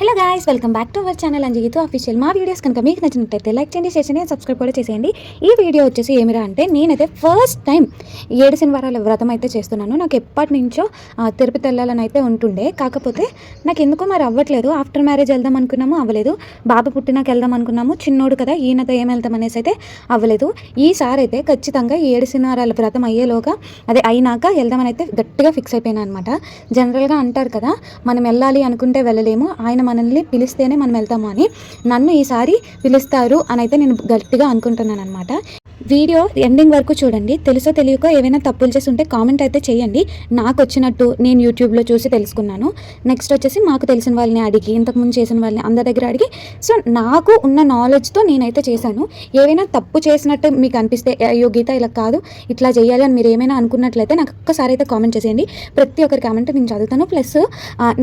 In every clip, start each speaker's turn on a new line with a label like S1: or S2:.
S1: Hello guys welcome back to our channel అంజీతో official మా videos కనుక మీకు నచ్చినట్లయితే లైక్ చేయండి షేర్ చేయండి సబ్స్క్రైబ్ కూడా చేసేయండి. ఈ వీడియో వచ్చేసి ఏమిరా అంటే నేనైతే ఫస్ట్ టైం ఏడు శనివారాల వ్రతం అయితే చేస్తున్నాను. నాకు ఎప్పటి నుంచో తిరుపతి వెళ్ళాలని అయితే ఉంటుండే. కాకపోతే నాకు ఎందుకో మరి అవ్వట్లేదు. ఆఫ్టర్ మ్యారేజ్ వెళ్దాం అనుకున్నాము అవ్వలేదు. బాబు పుట్టినాక వెళ్దాం అనుకున్నాము. చిన్నోడు కదా ఈయనతో ఏం వెళ్తాం అనేసి అయితే అవ్వలేదు. ఈసారి అయితే ఖచ్చితంగా ఈ ఏడు శనివారాల వ్రతం అయ్యేలోగా అదే అయినాక వెళ్దామని అయితే గట్టిగా ఫిక్స్ అయిపోయాను అనమాట జనరల్గా అంటారు కదా మనం వెళ్ళాలి అనుకుంటే వెళ్ళలేము. ఆయన మనల్ని పిలిస్తేనే మనం వెళ్తాము అని నన్ను ఈసారి పిలుస్తారు అని అయితే నేను గట్టిగా అనుకుంటున్నాను అనమాట వీడియో ఎండింగ్ వరకు చూడండి. తెలుసో తెలియక ఏవైనా తప్పులు చేసి ఉంటే కామెంట్ అయితే చేయండి. నాకు వచ్చినట్టు నేను యూట్యూబ్లో చూసి తెలుసుకున్నాను. నెక్స్ట్ వచ్చేసి మాకు తెలిసిన వాళ్ళని అడిగి ఇంతకుముందు చేసిన వాళ్ళని అందరి దగ్గర అడిగి సో నాకు ఉన్న నాలెడ్జ్తో నేనైతే చేశాను. ఏవైనా తప్పు చేసినట్టు మీకు అనిపిస్తే అయ్యో గీత ఇలా కాదు ఇట్లా చేయాలి అని మీరు ఏమైనా అనుకున్నట్లయితే నాకు ఒక్కసారి అయితే కామెంట్ చేసేయండి. ప్రతి ఒక్కరి కామెంట్ నేను చదువుతాను. ప్లస్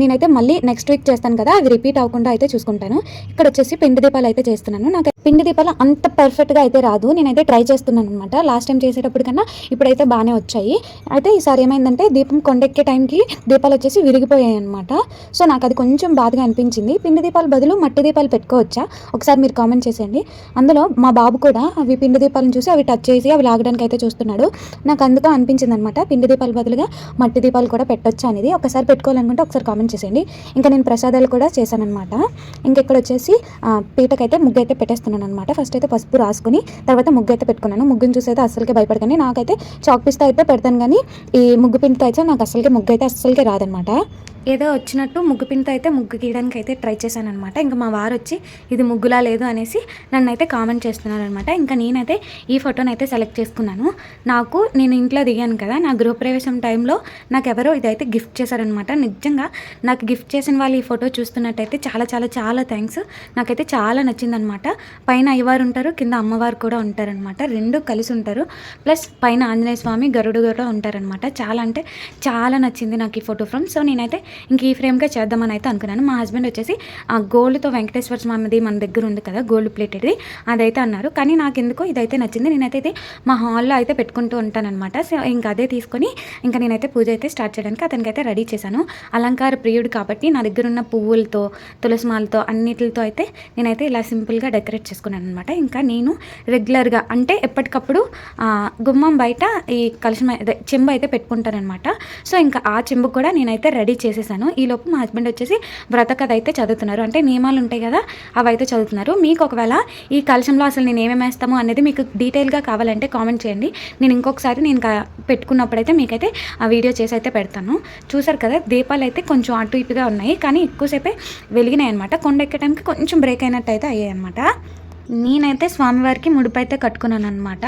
S1: నేనైతే మళ్ళీ నెక్స్ట్ వీక్ చేస్తాను కదా అవి రిపీట్ అవ్వకుండా అయితే చూసుకుంటాను. ఇక్కడ వచ్చేసి పిండి దీపాలు అయితే చేస్తున్నాను. నాకు పిండి దీపాలు అంత పర్ఫెక్ట్గా అయితే రాదు. నేనైతే ట్రై చేస్తున్నాను అనమాట లాస్ట్ టైం చేసేటప్పుడు కన్నా ఇప్పుడైతే బాగానే వచ్చాయి. అయితే ఈసారి ఏమైందంటే దీపం కొండెక్కే టైంకి దీపాలు వచ్చేసి విరిగిపోయాయి అనమాట సో నాకు అది కొంచెం బాధగా అనిపించింది. పిండి దీపాల బదులు మట్టి దీపాలు పెట్టుకోవచ్చా? ఒకసారి మీరు కామెంట్ చేసేయండి. అందులో మా బాబు కూడా అవి పిండి దీపాలను చూసి అవి టచ్ చేసి అవి లాగడానికి అయితే చూస్తున్నాడు. నాకు అందుకు అనిపించింది అనమాట పిండి దీపాల బదులుగా మట్టి దీపాలు కూడా పెట్టొచ్చా అనేది. ఒకసారి పెట్టుకోవాలనుకుంటే ఒకసారి కామెంట్ చేసేయండి. ఇంకా నేను ప్రసాదాలు కూడా చేశానమాట ఇంకా ఇక్కడ వచ్చేసి పీటకైతే ముగ్గు అయితే పెట్టేస్తున్నాను. అనమాట ఫస్ట్ అయితే పసుపు రాసుకుని తర్వాత ముగ్గు అయితే పెట్టుకున్నాను. ముగ్గుని చూసి అయితే అస్సలకే భయపడకండి. నాకైతే చాక్ పిస్తా అయితే పెడతాను కానీ ఈ ముగ్గు పిండితో అయితే నాకు అస్సలకి ముగ్గు అయితే అస్సలకే రాదనమాట ఏదో వచ్చినట్టు ముగ్గు పిండితో అయితే ముగ్గు గీయడానికి అయితే ట్రై చేశాను అనమాట ఇంకా మా వారు వచ్చి ఇది ముగ్గులా లేదు అనేసి నన్ను అయితే కామెంట్ చేస్తున్నారు అనమాట ఇంకా నేనైతే ఈ ఫోటోని అయితే సెలెక్ట్ చేసుకున్నాను. నాకు నేను ఇంట్లో దిగాను కదా నా గృహప్రవేశం టైంలో నాకు ఎవరో ఇదైతే గిఫ్ట్ చేశారనమాట నిజంగా నాకు గిఫ్ట్ చేసిన వాళ్ళు ఈ ఫోటో చూస్తున్నట్టయితే చాలా చాలా చాలా థ్యాంక్స్. నాకైతే చాలా నచ్చిందనమాట పైన అయ్యవారు ఉంటారు కింద అమ్మవారు కూడా ఉంటారనమాట రెండు కలిసి ఉంటారు. ప్లస్ పైన ఆంజనేయ స్వామి గరుడు కూడా ఉంటారనమాట చాలా అంటే చాలా నచ్చింది నాకు ఈ ఫోటో ఫ్రమ్. సో నేనైతే ఇంక ఈ ఫ్రేమ్గా చేద్దామని అయితే అనుకున్నాను. మా హస్బెండ్ వచ్చేసి ఆ గోల్డ్తో వెంకటేశ్వర స్వామిది మన దగ్గర ఉంది కదా గోల్డ్ ప్లేటెడ్ది అదైతే అన్నారు. కానీ నాకు ఎందుకో ఇదైతే నచ్చింది. నేనైతే మా హాల్లో అయితే పెట్టుకుంటూ ఉంటానన్నమాట. సో ఇంకా అదే తీసుకొని ఇంకా నేనైతే పూజ అయితే స్టార్ట్ చేయడానికి అతనికి అయితే రెడీ చేశాను. అలంకార ప్రియుడు కాబట్టి నా దగ్గర ఉన్న పువ్వులతో తులసిమాలతో అన్నిటితో అయితే నేనైతే ఇలా సింపుల్గా డెకరేట్ చేసుకున్నాను అనమాట ఇంకా నేను రెగ్యులర్గా అంటే ఎప్పటికప్పుడు గుమ్మం బయట ఈ కలుషం చెంబు అయితే పెట్టుకుంటానమాట సో ఇంకా ఆ చెంబు కూడా నేనైతే రెడీ చేసేసాను. ఈ లోపు మా హస్బెండ్ వచ్చేసి వ్రత కథ అయితే చదువుతున్నారు. అంటే నియమాలు ఉంటాయి కదా అవి అయితే చదువుతున్నారు. మీకు ఒకవేళ ఈ కలశంలో అసలు నేను ఏమేమి వేస్తాము అనేది మీకు డీటెయిల్గా కావాలంటే కామెంట్ చేయండి. నేను ఇంకొకసారి నేను పెట్టుకున్నప్పుడైతే మీకైతే ఆ వీడియో చేసి అయితే పెడతాను. చూసారు కదా దీపాలు అయితే కొంచెం అటు ఇటుగా ఉన్నాయి. కానీ ఎక్కువసేపే వెలిగినాయి అనమాట కొండ ఎక్కే టైంకి కొంచెం బ్రేక్ అయినట్టు అయితే అయ్యాయి అనమాట నేనైతే స్వామివారికి ముడుపు అయితే కట్టుకున్నాను అనమాట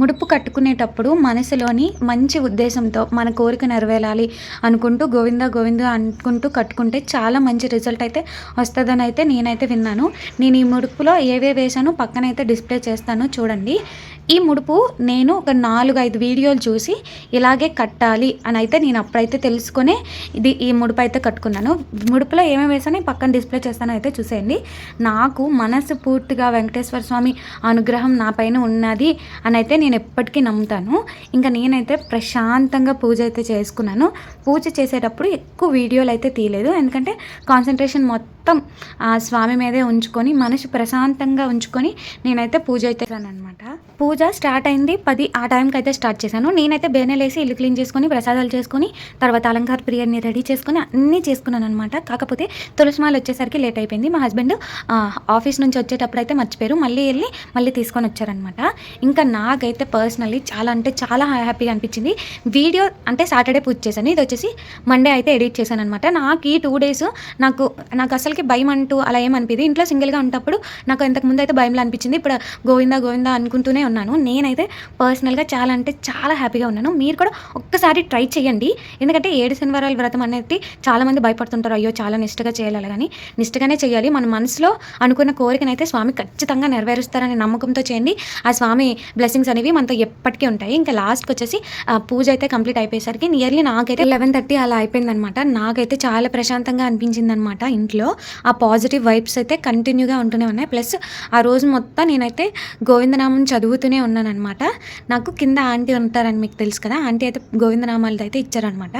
S1: ముడుపు కట్టుకునేటప్పుడు మనసులోని మంచి ఉద్దేశంతో మన కోరిక నెరవేరాలి అనుకుంటూ గోవింద గోవింద అనుకుంటూ కట్టుకుంటే చాలా మంచి రిజల్ట్ అయితే వస్తుందని అయితే నేనైతే విన్నాను. నేను ఈ ముడుపులో ఏవే వేసానో పక్కనైతే డిస్ప్లే చేస్తాను చూడండి. ఈ ముడుపు నేను ఒక నాలుగు ఐదు వీడియోలు చూసి ఇలాగే కట్టాలి అని అయితే నేను అప్పుడైతే తెలుసుకునే ఇది ఈ ముడుపు అయితే కట్టుకున్నాను. ముడుపులో ఏమేమి వేసానో పక్కన డిస్ప్లే చేస్తానో అయితే చూసేయండి. నాకు మనసు పూర్తిగా వెంకటేశ్వర స్వామి అనుగ్రహం నా పైన ఉన్నది అని అయితే నేను ఎప్పటికీ నమ్ముతాను. ఇంకా నేనైతే ప్రశాంతంగా పూజ అయితే చేసుకున్నాను. పూజ చేసేటప్పుడు ఎక్కువ వీడియోలు అయితే తీయలేదు. ఎందుకంటే కాన్సన్ట్రేషన్ మొత్తం మొత్తం ఆ స్వామి మీదే ఉంచుకొని మనసు ప్రశాంతంగా ఉంచుకొని నేనైతే పూజ అయితే అనమాట పూజ స్టార్ట్ అయింది పది ఆ టైంకి అయితే స్టార్ట్ చేశాను. నేనైతే బేనెలేసి ఇల్లు క్లీన్ చేసుకొని ప్రసాదాలు చేసుకొని తర్వాత అలంకార ప్రియర్ని రెడీ చేసుకొని అన్నీ చేసుకున్నాను అనమాట కాకపోతే తులసిమాలు వచ్చేసరికి లేట్ అయిపోయింది. మా హస్బెండ్ ఆఫీస్ నుంచి వచ్చేటప్పుడు అయితే మర్చిపోయారు. మళ్ళీ వెళ్ళి మళ్ళీ తీసుకొని వచ్చారనమాట ఇంకా నాకైతే పర్సనల్లీ చాలా అంటే చాలా హ్యాపీగా అనిపించింది. వీడియో అంటే సాటర్డే పూజ చేశాను. ఇది వచ్చేసి మండే అయితే ఎడిట్ చేశాను అనమాట నాకు ఈ టూ డేస్ నాకు నాకు అసలు అసలుకి భయం అంటూ అలా ఏమనిపింది ఇంట్లో సింగిల్గా ఉన్నప్పుడు నాకు ఇంతకు ముందు అయితే భయంలో అనిపించింది. ఇప్పుడు గోవిందా గోవిందా అనుకుంటూనే ఉన్నాను. నేనైతే పర్సనల్గా చాలా అంటే చాలా హ్యాపీగా ఉన్నాను. మీరు కూడా ఒక్కసారి ట్రై చేయండి. ఎందుకంటే ఏడు శనివారాల వ్రతం అనేది చాలామంది భయపడుతుంటారు. అయ్యో చాలా నిష్టగా చేయాలి కానీ నిష్టగానే చేయాలి. మన మనసులో అనుకున్న కోరికనైతే స్వామి ఖచ్చితంగా నెరవేరుస్తారనే నమ్మకంతో చేయండి. ఆ స్వామి బ్లెస్సింగ్స్ అనేవి మనతో ఎప్పటికీ ఉంటాయి. ఇంకా లాస్ట్కి వచ్చేసి ఆ పూజ అయితే కంప్లీట్ అయిపోయేసరికి నియర్లీ నాకైతే లెవెన్ థర్టీ అలా అయిపోయిందనమాట. నాకైతే చాలా ప్రశాంతంగా అనిపించింది అనమాట ఇంట్లో. ఆ పాజిటివ్ వైబ్స్ అయితే కంటిన్యూగా ఉంటూనే ఉన్నాయి. ప్లస్ ఆ రోజు మొత్తం నేనైతే గోవిందనామం చదువుతూనే ఉన్నానమాట నాకు కింద ఆంటీ ఉంటారని మీకు తెలుసు కదా ఆంటీ అయితే గోవిందనామాలు అయితే ఇచ్చారనమాట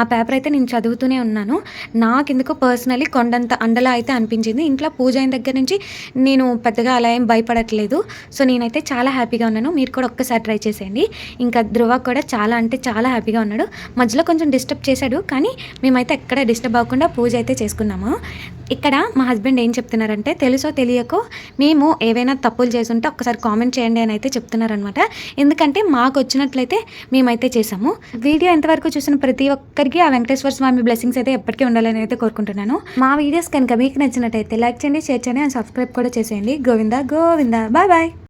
S1: ఆ పేపర్ అయితే నేను చదువుతూనే ఉన్నాను. నాకెందుకో పర్సనలీ కొండంత అండలా అయితే అనిపించింది. ఇంట్లో పూజ అయిన దగ్గర నుంచి నేను పెద్దగా అలా ఏం భయపడట్లేదు. సో నేనైతే చాలా హ్యాపీగా ఉన్నాను. మీరు కూడా ఒక్కసారి ట్రై చేసేయండి. ఇంకా ధ్రువ కూడా చాలా అంటే చాలా హ్యాపీగా ఉన్నాడు. మధ్యలో కొంచెం డిస్టర్బ్ చేశాడు. కానీ మేమైతే ఎక్కడ డిస్టర్బ్ అవ్వకుండా పూజ అయితే చేసుకున్నాము. ఇక్కడ మా హస్బెండ్ ఏం చెప్తున్నారంటే తెలుసో తెలియకో మేము ఏవైనా తప్పులు చేస్తుంటే ఒక్కసారి కామెంట్ చేయండి అని అయితే చెప్తున్నారనమాట ఎందుకంటే మాకు వచ్చినట్లయితే మేమైతే చేసాము వీడియో ఎంతవరకు చూసిన ప్రతి ఒక్కరికి ఆ వెంకటేశ్వర స్వామి బ్లెస్సింగ్స్ అయితే ఎప్పటికీ ఉండాలని అయితే కోరుకుంటున్నాను. మా వీడియోస్ కనుక మీకు నచ్చినట్టయితే లైక్ చేయండి షేర్ చేయండి అండ్ సబ్స్క్రైబ్ కూడా చేసేయండి. గోవిందా గోవిందా. Bye bye